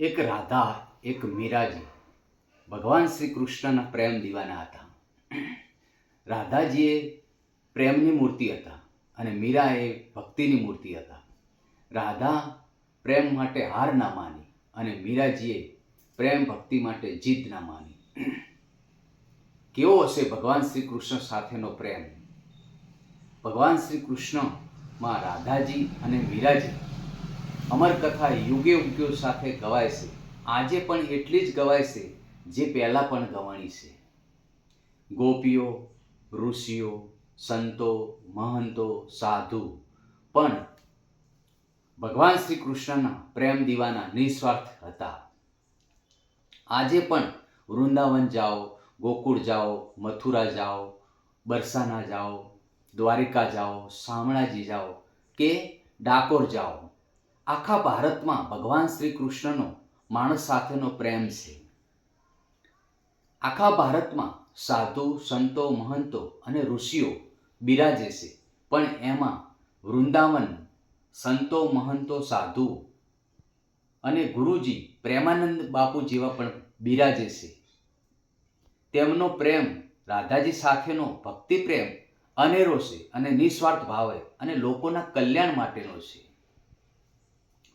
એક રાધા, એક મીરાજી. ભગવાન શ્રી કૃષ્ણના પ્રેમ દીવાના હતા. રાધાજીએ પ્રેમની મૂર્તિ હતા અને મીરા એ ભક્તિની મૂર્તિ હતા. રાધા પ્રેમ માટે હાર ના માની અને મીરાજીએ પ્રેમ ભક્તિ માટે જીત ના માની. કેવો હશે ભગવાન શ્રી કૃષ્ણ સાથેનો પ્રેમ? ભગવાન શ્રી કૃષ્ણમાં રાધાજી અને મીરાજી અમર કથા યુગે યુગો સાથે ગવાય છે. આજે પણ એટલી જ ગવાય છે, જે પહેલાં પણ ગવાણી છે. ગોપીઓ, ઋષિઓ, સંતો, મહંતો, સાધુ, પણ ભગવાન શ્રી કૃષ્ણના પ્રેમ દીવાના નિસ્વાર્થ હતા. આજે પણ વૃંદાવન જાઓ, ગોકુળ જાઓ, મથુરા જાઓ, બરસાના જાઓ, દ્વારિકા જાઓ, શામળાજી જાઓ કે ડાકોર જાઓ. આખા ભારતમાં ભગવાન શ્રી કૃષ્ણનો માણસ સાથેનો પ્રેમ છે. આખા ભારતમાં સાધુ, સંતો, મહંતો અને ઋષિઓ બિરાજે છે. પણ એમાં વૃંદાવન, સંતો, મહંતો, સાધુ અને ગુરુજી પ્રેમાનંદ બાપુ જેવા પણ બિરાજે છે. તેમનો પ્રેમ રાધાજી સાથેનો ભક્તિ પ્રેમ, અનેરો છે અને નિસ્વાર્થ ભાવે અને લોકોના કલ્યાણ માટેનો છે.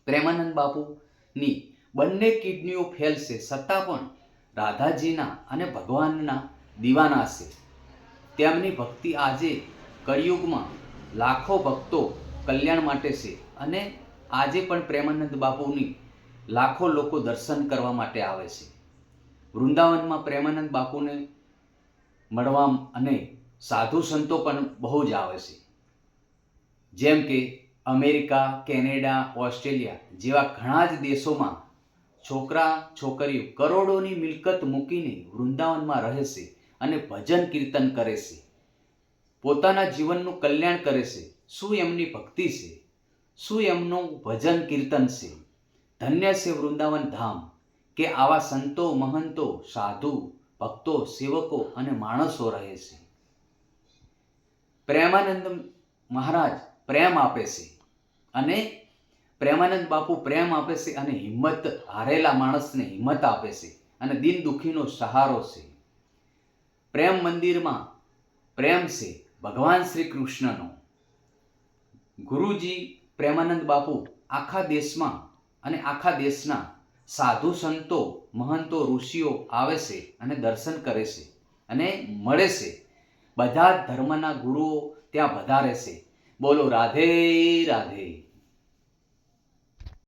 પ્રેમાનંદ બાપુની બંને કિડનીઓ ફેલ છે. છતાં પણ રાધાજીના અને ભગવાનના દીવાના છે. તેમની ભક્તિ આજે કળિયુગમાં લાખો ભક્તો કલ્યાણ માટે છે અને આજે પણ પ્રેમાનંદ બાપુની લાખો લોકો દર્શન કરવા માટે આવે છે. વૃંદાવનમાં પ્રેમાનંદ બાપુને મળવા અને સાધુ સંતો પણ બહુ જ આવે છે. જેમ કે અમેરિકા, કેનેડા, ઓસ્ટ્રેલિયા જેવા ઘણા જ દેશોમાં છોકરા, છોકરીઓ કરોડોની મિલકત મૂકીને વૃંદાવનમાં રહે છે અને ભજન કીર્તન કરે છે. પોતાના જીવનનું કલ્યાણ કરે છે. શું એમની ભક્તિ છે? શું એમનું ભજન કીર્તન છે? ધન્ય છે વૃંદાવન ધામ કે આવા સંતો, મહંતો, સાધુ, ભક્તો, સેવકો અને માણસો રહે છે. પ્રેમાનંદ મહારાજ પ્રેમ આપે છે. અને પ્રેમાનંદ બાપુ પ્રેમ આપે છે અને હિંમત હારેલા માણસને હિંમત આપે છે અને દિન દુખીનો સહારો છે. પ્રેમ મંદિરમાં પ્રેમ છે ભગવાન શ્રી કૃષ્ણનો. ગુરુજી પ્રેમાનંદ બાપુ આખા દેશમાં અને આખા દેશના સાધુ સંતો, મહંતો, ઋષિઓ આવે છે અને દર્શન કરે છે અને મળે છે. બધા ધર્મના ગુરુઓ ત્યાં વધારે છે. બોલો રાધે રાધે.